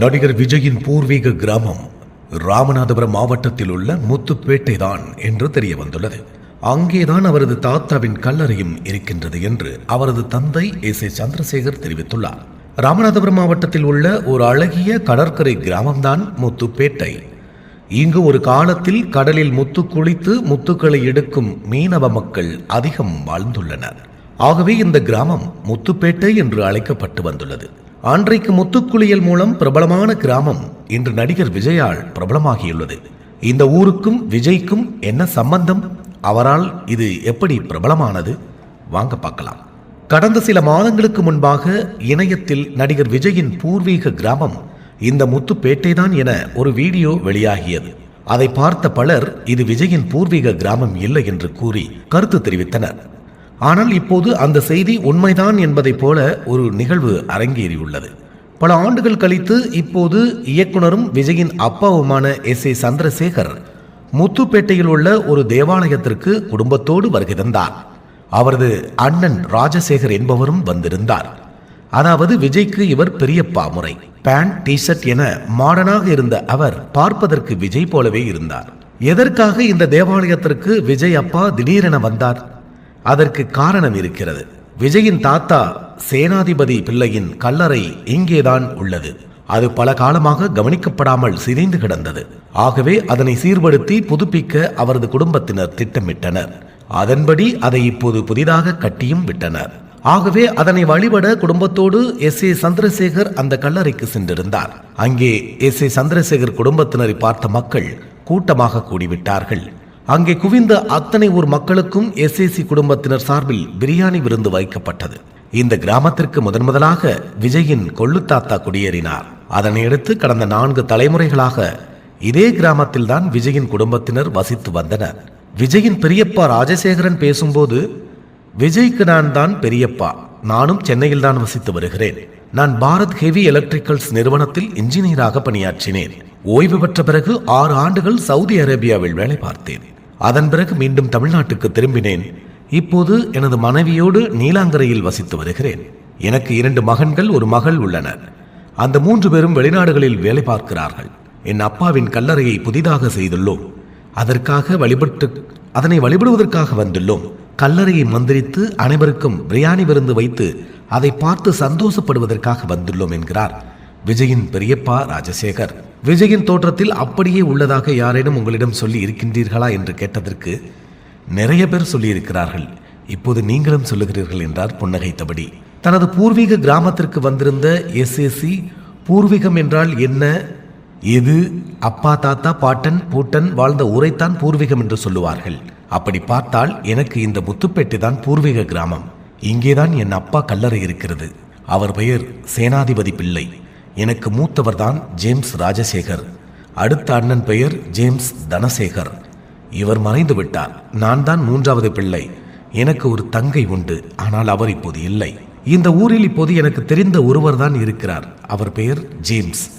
நடிகர் விஜயின் பூர்வீக கிராமம் ராமநாதபுரம் மாவட்டத்தில் உள்ள முத்துப்பேட்டை தான் என்று தெரிய வந்துள்ளது அங்கேதான் அவரது தாத்தாவின் கல்லறையும் இருக்கின்றது என்று அவரது தந்தை எஸ் ஏ சந்திரசேகர் தெரிவித்துள்ளார். ராமநாதபுரம் மாவட்டத்தில் உள்ள ஒரு அழகிய கடற்கரை கிராமம்தான் முத்துப்பேட்டை. இங்கு ஒரு காலத்தில் கடலில் முத்து குளித்து முத்துக்களை எடுக்கும் மீனவ மக்கள் அதிகம் வாழ்ந்துள்ளனர். ஆகவே இந்த கிராமம் முத்துப்பேட்டை என்று அழைக்கப்பட்டு வந்துள்ளது. அன்றைக்கு முத்துக்குளியல் மூலம் பிரபலமான கிராமம் இன்று நடிகர் விஜயால் பிரபலமாகியுள்ளது. இந்த ஊருக்கும் விஜய்க்கும் என்ன சம்பந்தம்? அவரால் இது எப்படி பிரபலமானது? வாங்க பார்க்கலாம். கடந்த சில மாதங்களுக்கு முன்பாக இணையத்தில் நடிகர் விஜயின் பூர்வீக கிராமம் இந்த முத்துப்பேட்டை தான் என ஒரு வீடியோ வெளியாகியது. அதை பார்த்த பலர் இது விஜயின் பூர்வீக கிராமம் இல்லை என்று கூறி கருத்து தெரிவித்தனர். ஆனால் இப்போது அந்த செய்தி உண்மைதான் என்பதைப் போல ஒரு நிகழ்வு அரங்கேறியுள்ளது. பல ஆண்டுகள் கழித்து இப்போது இயக்குனரும் விஜயின் அப்பாவுமான எஸ் ஏ சந்திரசேகர் முத்துப்பேட்டையில் உள்ள ஒரு தேவாலயத்திற்கு குடும்பத்தோடு வருகை தந்தார். அவரது அண்ணன் ராஜசேகர் என்பவரும் வந்திருந்தார். அதாவது விஜய்க்கு இவர் பெரியப்பா முறை. பேண்ட் டிஷர்ட் என மாடனாக இருந்த அவர் பார்ப்பதற்கு விஜய் போலவே இருந்தார். எதற்காக இந்த தேவாலயத்திற்கு விஜய் அப்பா திடீரென வந்தார்? அதற்கு காரணம் இருக்கிறது. விஜயின் தாத்தா சேனாதிபதி பிள்ளையின் கல்லறை இங்கேதான் உள்ளது. அது பல காலமாக கவனிக்கப்படாமல் சிதைந்து கிடந்தது. ஆகவே அதனை சீர்படுத்தி புதுப்பிக்க அவரது குடும்பத்தினர் திட்டமிட்டனர். அதன்படி அதை இப்போது புதிதாக கட்டியும் விட்டனர். ஆகவே அதனை வழிபட குடும்பத்தோடு எஸ் ஏ சந்திரசேகர் அந்த கல்லறைக்கு சென்றிருந்தார். அங்கே எஸ் ஏ சந்திரசேகர் குடும்பத்தினரை பார்த்த மக்கள் கூட்டமாக கூடிவிட்டார்கள். அங்கே குவிந்த அத்தனை ஊர் மக்களுக்கும் எஸ்ஏசி குடும்பத்தினர் சார்பில் பிரியாணி விருந்து வைக்கப்பட்டது. இந்த கிராமத்திற்கு முதன் முதலாக விஜயின் கொள்ளுத்தாத்தா குடியேறினார். அதனையடுத்து கடந்த நான்கு தலைமுறைகளாக இதே கிராமத்தில்தான் விஜயின் குடும்பத்தினர் வசித்து வந்தனர். விஜயின் பெரியப்பா ராஜசேகரன் பேசும்போது விஜய்க்கு நான் தான் பெரியப்பா. நானும் சென்னையில் தான் வசித்து வருகிறேன். நான் பாரத் ஹெவி எலக்ட்ரிக்கல்ஸ் நிறுவனத்தில் இன்ஜினியராக பணியாற்றினேன். ஓய்வு பெற்ற பிறகு ஆறு ஆண்டுகள் சவுதி அரேபியாவில் வேலை பார்த்தேன். அதன் பிறகு மீண்டும் தமிழ்நாட்டுக்கு திரும்பினேன். இப்போது எனது மனைவியோடு நீலாங்கரையில் வசித்து வருகிறேன். எனக்கு இரண்டு மகன்கள் ஒரு மகள் உள்ளனர். அந்த மூன்று பேரும் வெளிநாடுகளில் வேலை பார்க்கிறார்கள். என் அப்பாவின் கல்லறையை புதிதாக செய்துள்ளோம். அதற்காக வழிபட்டு அதனை வழிபடுவதற்காக வந்துள்ளோம். கல்லறையை மந்திரித்து அனைவருக்கும் பிரியாணி விருந்து வைத்து அதை பார்த்து சந்தோஷப்படுவதற்காக வந்துள்ளோம் என்கிறார் விஜயின் பெரியப்பா ராஜசேகர். விஜயின் தோற்றத்தில் அப்படியே உள்ளதாக யாரேனும் உங்களிடம் சொல்லி இருக்கின்றீர்களா என்று கேட்டதற்கு நிறைய பேர் சொல்லியிருக்கிறார்கள். இப்போது நீங்களும் சொல்லுகிறீர்கள் என்றார் புன்னகைத்தபடி. தனது பூர்வீக கிராமத்திற்கு வந்திருந்த எஸ்ஏசி பூர்வீகம் என்றால் என்ன? எது? அப்பா தாத்தா பாட்டன் பூட்டன் வாழ்ந்த ஊரைத்தான் பூர்வீகம் என்று சொல்லுவார்கள். அப்படி பார்த்தால் எனக்கு இந்த முத்துப்பேட்டை தான் பூர்வீக கிராமம். இங்கேதான் என் அப்பா கல்லறை இருக்கிறது. அவர் பெயர் சேனாதிபதி பிள்ளை. எனக்கு மூத்தவர் தான் ஜேம்ஸ் ராஜசேகர். அடுத்த அண்ணன் பெயர் ஜேம்ஸ் தனசேகர். இவர் மறைந்து விட்டார். நான் தான் மூன்றாவது பிள்ளை. எனக்கு ஒரு தங்கை உண்டு. ஆனால் அவர் இப்போது இல்லை. இந்த ஊரில் இப்போது எனக்கு தெரிந்த ஒருவர் தான் இருக்கிறார். அவர் பெயர் ஜேம்ஸ்.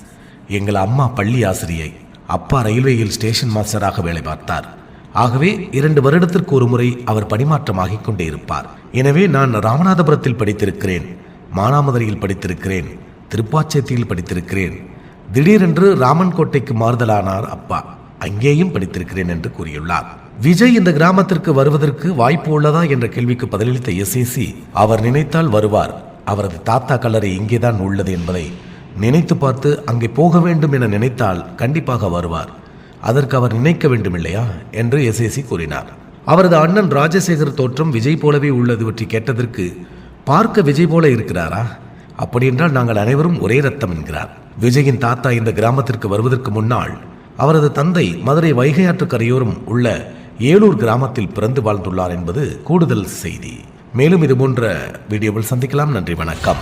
எங்கள் அம்மா பள்ளி ஆசிரியை. அப்பா ரயில்வேயில் ஸ்டேஷன் மாஸ்டராக வேலை பார்த்தார். ஆகவே இரண்டு வருடத்திற்கு ஒரு முறை அவர் பணிமாற்றமாகிக் கொண்டே இருப்பார். எனவே நான் ராமநாதபுரத்தில் படித்திருக்கிறேன் மானாமதுரையில் படித்திருக்கிறேன் திருப்பாச்சேத்தியில் படித்திருக்கிறேன். திடீரென்று ராமன் கோட்டைக்கு மாறுதலானார் அப்பா. அங்கேயும் படித்திருக்கிறேன் என்று கூறியுள்ளார். விஜய் இந்த கிராமத்திற்கு வருவதற்கு வாய்ப்பு உள்ளதா என்ற கேள்விக்கு பதிலளித்த எஸ்ஏசி அவர் நினைத்தால் வருவார். அவரது தாத்தா கல்லறை இங்கேதான் உள்ளது என்பதை நினைத்து பார்த்து அங்கே போக வேண்டும் என நினைத்தால் கண்டிப்பாக வருவார். அதற்கு அவர் நினைக்க வேண்டும் இல்லையா என்று எஸ்ஏசி கூறினார். அவரது அண்ணன் ராஜசேகர் தோற்றம் விஜய் போலவே உள்ளது பற்றி கேட்டதற்கு பார்க்க விஜய் போல இருக்கிறாரா? அப்படி என்றால் நாங்கள் அனைவரும் ஒரே ரத்தம் என்கிறார். விஜயின் தாத்தா இந்த கிராமத்திற்கு வருவதற்கு முன்னால் அவரது தந்தை மதுரை வைகை ஆற்று கரையோரம் உள்ள ஏலூர் கிராமத்தில் பிறந்து வாழ்ந்துள்ளார் என்பது கூடுதல் செய்தி. மேலும் இது போன்ற வீடியோவில் சந்திக்கலாம். நன்றி வணக்கம்.